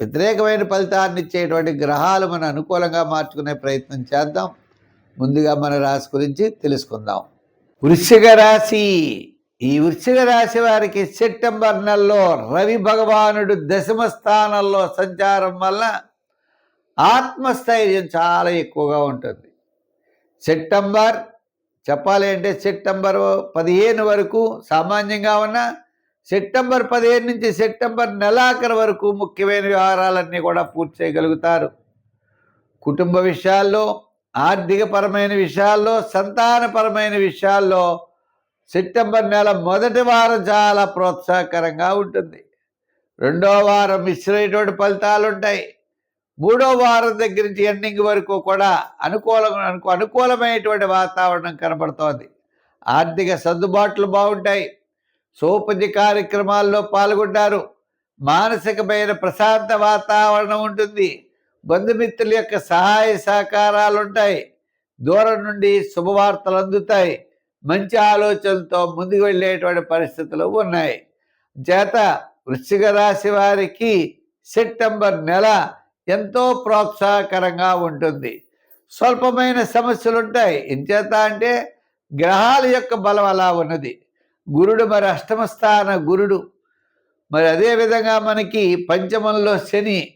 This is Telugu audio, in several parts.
వ్యతిరేకమైన ఫలితాన్ని ఇచ్చేటువంటి గ్రహాలు మన అనుకూలంగా మార్చుకునే ప్రయత్నం చేద్దాం. ముందుగా మన రాశి గురించి తెలుసుకుందాం. వృశ్చిక రాశి. ఈ వృశ్చిక రాశి వారికి సెప్టెంబర్ నెలలో రవి భగవానుడు దశమ స్థానంలో సంచారం వల్ల ఆత్మస్థైర్యం చాలా ఎక్కువగా ఉంటుంది. సెప్టెంబర్ చెప్పాలి అంటే సెప్టెంబర్ పదిహేను వరకు సామాన్యంగా ఉన్న సెప్టెంబర్ పదిహేను నుంచి సెప్టెంబర్ నెలాఖరు వరకు ముఖ్యమైన వ్యవహారాలన్నీ కూడా పూర్తి చేయగలుగుతారు. కుటుంబ విషయాల్లో ఆర్థికపరమైన విషయాల్లో సంతానపరమైన విషయాల్లో సెప్టెంబర్ నెల మొదటి వారం చాలా ప్రోత్సాహకరంగా ఉంటుంది. రెండో వారం మిశ్రమైనటువంటి ఫలితాలు ఉంటాయి. మూడో వారం దగ్గర నుంచి ఎండింగ్ వరకు కూడా అనుకూలం అనుకూలమైనటువంటి వాతావరణం కనబడుతోంది. ఆర్థిక సర్దుబాట్లు బాగుంటాయి. సోపతి కార్యక్రమాల్లో పాల్గొంటారు. మానసికమైన ప్రశాంత వాతావరణం ఉంటుంది. బంధుమిత్రుల యొక్క సహాయ సహకారాలు ఉంటాయి దూరం నుండి శుభవార్తలు అందుతాయి. మంచి ఆలోచనలతో ముందుకు వెళ్ళేటువంటి పరిస్థితులు ఉన్నాయి. చేత వృశ్చిక రాశి వారికి సెప్టెంబర్ నెల ఎంతో ప్రోత్సాహకరంగా ఉంటుంది. స్వల్పమైన సమస్యలు ఉంటాయి ఇంచేత అంటే గ్రహాల యొక్క బలం అలా ఉన్నది. గురుడు మరి అష్టమ స్థాన గురుడు. మరి అదేవిధంగా మనకి పంచమంలో శని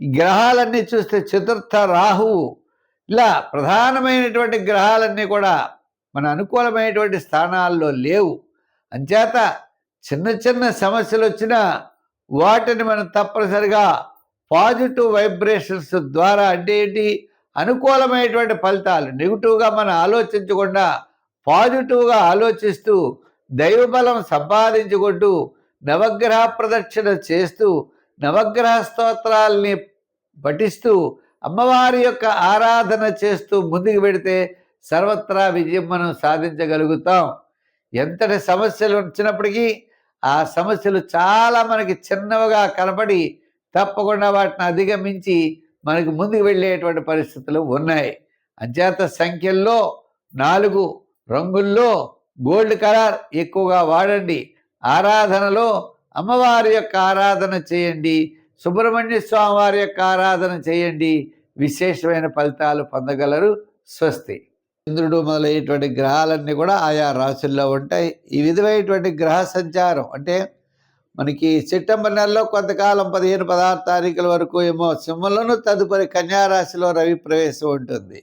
గ్రహాలన్నీ చూస్తే చతుర్థ రాహువు ఇలా ప్రధానమైనటువంటి గ్రహాలన్నీ కూడా మన అనుకూలమైనటువంటి స్థానాల్లో లేవు. అంచేత చిన్న చిన్న సమస్యలు వచ్చినా వాటిని మనం తప్పనిసరిగా పాజిటివ్ వైబ్రేషన్స్ ద్వారా అంటే ఏంటి? అనుకూలమైనటువంటి ఫలితాలు నెగిటివ్గా మనం ఆలోచించకుండా పాజిటివ్గా ఆలోచిస్తూ దైవబలం సంపాదించుకుంటూ నవగ్రహ ప్రదక్షిణ చేస్తూ నవగ్రహ స్తోత్రాల్ని పఠిస్తూ అమ్మవారి యొక్క ఆరాధన చేస్తూ ముందుకు పెడితే సర్వత్రా విజయం మనం సాధించగలుగుతాం. ఎంతటి సమస్యలు వచ్చినప్పటికీ ఆ సమస్యలు చాలా మనకి చిన్నవిగా కనపడి తప్పకుండా వాటిని అధిగమించి మనకు ముందుకు వెళ్ళేటువంటి పరిస్థితులు ఉన్నాయి. అంచేత సంఖ్యల్లో నాలుగు రంగుల్లో గోల్డ్ కలర్ ఎక్కువగా వాడండి. ఆరాధనలో అమ్మవారి యొక్క ఆరాధన చేయండి. సుబ్రహ్మణ్య స్వామి వారి యొక్క ఆరాధన చేయండి. విశేషమైన ఫలితాలు పొందగలరు. స్వస్తి. చంద్రుడు మొదలైనటువంటి గ్రహాలన్నీ కూడా ఆయా రాశుల్లో ఉంటాయి. ఈ విధమైనటువంటి గ్రహ సంచారం అంటే మనకి సెప్టెంబర్ నెలలో కొంతకాలం పదిహేను పదహారు తారీఖుల వరకు ఏమో సింహంలోనూ తదుపరి కన్యారాశిలో రవి ప్రవేశం ఉంటుంది.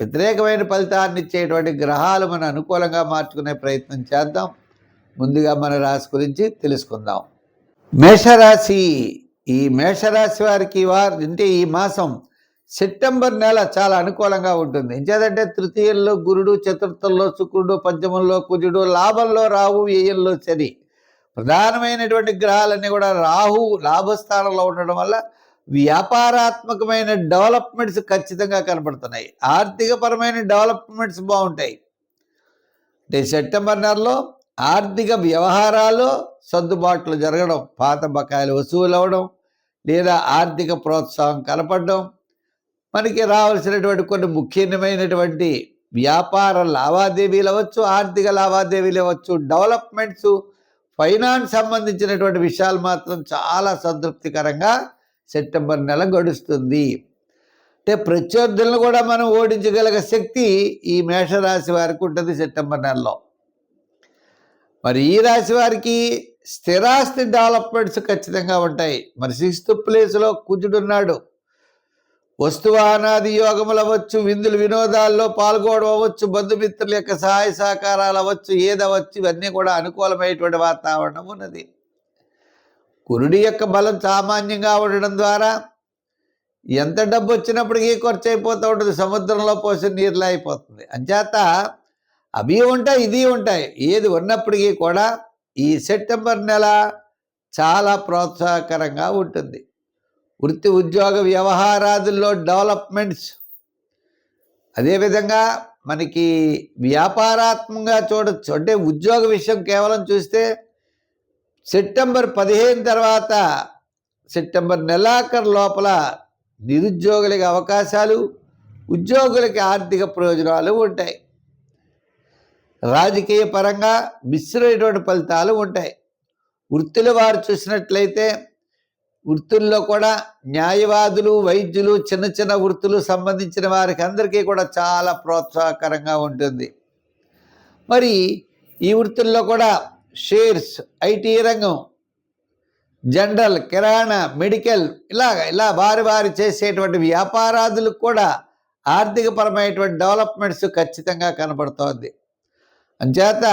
వ్యతిరేకమైన ఫలితాన్ని ఇచ్చేటువంటి గ్రహాలు మనం అనుకూలంగా మార్చుకునే ప్రయత్నం చేద్దాం. ముందుగా మన రాశి గురించి తెలుసుకుందాం. మేషరాశి ఈ మేషరాశి వారికి వారు అంటే ఈ మాసం సెప్టెంబర్ నెల చాలా అనుకూలంగా ఉంటుంది. ఎంచేదంటే తృతీయంలో గురుడు చతుర్థంలో శుక్రుడు పంచమంలో కుజుడు లాభంలో రాహు వ్యయంలో శని. ప్రధానమైనటువంటి గ్రహాలన్నీ కూడా రాహు లాభస్థానంలో ఉండడం వల్ల వ్యాపారాత్మకమైన డెవలప్మెంట్స్ ఖచ్చితంగా కనపడుతున్నాయి ఆర్థికపరమైన డెవలప్మెంట్స్ బాగుంటాయి. అంటే సెప్టెంబర్ నెలలో ఆర్థిక వ్యవహారాలు సర్దుబాట్లు జరగడం పాత బకాయిలు వసూలు అవ్వడం లేదా ఆర్థిక ప్రోత్సాహం కనపడడం మనకి రావాల్సినటువంటి కొన్ని ముఖ్యమైనటువంటి వ్యాపార లావాదేవీలు అవ్వచ్చు ఆర్థిక లావాదేవీలు అవ్వచ్చు డెవలప్మెంట్స్ ఫైనాన్స్ సంబంధించినటువంటి విషయాలు మాత్రం చాలా సంతృప్తికరంగా సెప్టెంబర్ నెల గడుస్తుంది. అంటే ప్రత్యర్థులను కూడా మనం ఓడించగలిగే శక్తి ఈ మేషరాశి వారికి ఉంటుంది సెప్టెంబర్ నెలలో. మరి ఈ రాశి వారికి స్థిరాస్తి డెవలప్మెంట్స్ ఖచ్చితంగా ఉంటాయి. మరి సిక్స్త్ ప్లేస్లో కుజుడున్నాడు వస్తువాహనాది యోగములు అవ్వచ్చు విందులు వినోదాల్లో పాల్గొనడం అవ్వచ్చు బంధుమిత్రుల యొక్క సహాయ సహకారాలు అవ్వచ్చు ఏదవచ్చు ఇవన్నీ కూడా అనుకూలమైనటువంటి వాతావరణం ఉన్నది. కురుడి యొక్క బలం సామాన్యంగా ఉండడం ద్వారా ఎంత డబ్బు వచ్చినప్పటికీ ఖర్చు అయిపోతూ ఉంటుంది. సముద్రంలో పోసిన నీరులా అయిపోతుంది. అంచేత అవి ఉంటాయి ఇది ఉంటాయి. ఏది ఉన్నప్పటికీ కూడా ఈ సెప్టెంబర్ నెల చాలా ప్రోత్సాహకరంగా ఉంటుంది. వృత్తి ఉద్యోగ వ్యవహారాదుల్లో డెవలప్మెంట్స్ అదేవిధంగా మనకి వ్యాపారాత్మకంగా చూడొచ్చు. అంటే ఉద్యోగ విషయం కేవలం చూస్తే సెప్టెంబర్ పదిహేను తర్వాత సెప్టెంబర్ నెలాఖరు లోపల నిరుద్యోగులకి అవకాశాలు ఉద్యోగులకి ఆర్థిక ప్రయోజనాలు ఉంటాయి. రాజకీయ పరంగా మిశ్రమైనటువంటి ఫలితాలు ఉంటాయి. వృత్తుల వారు చూసినట్లయితే వృత్తుల్లో కూడా న్యాయవాదులు వైద్యులు చిన్న చిన్న వృత్తులు సంబంధించిన వారికి అందరికీ కూడా చాలా ప్రోత్సాహకరంగా ఉంటుంది. మరి ఈ వృత్తుల్లో కూడా షేర్స్ ఐటీ రంగం జనరల్ కిరాణా మెడికల్ ఇలా ఇలా వారి వారి చేసేటువంటి వ్యాపారాదులకు కూడా ఆర్థికపరమైనటువంటి డెవలప్మెంట్స్ ఖచ్చితంగా కనబడుతోంది అంచేత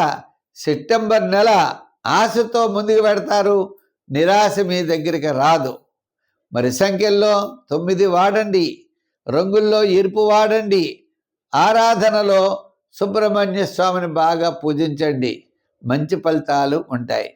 సెప్టెంబర్ నెల ఆశతో ముందుకు పెడతారు నిరాశ మీ దగ్గరికి రాదు. మరి సంఖ్యల్లో తొమ్మిది వాడండి రంగుల్లో ఎరుపు వాడండి ఆరాధనలో సుబ్రహ్మణ్య స్వామిని బాగా పూజించండి. మంచి ఫలితాలు ఉంటాయి.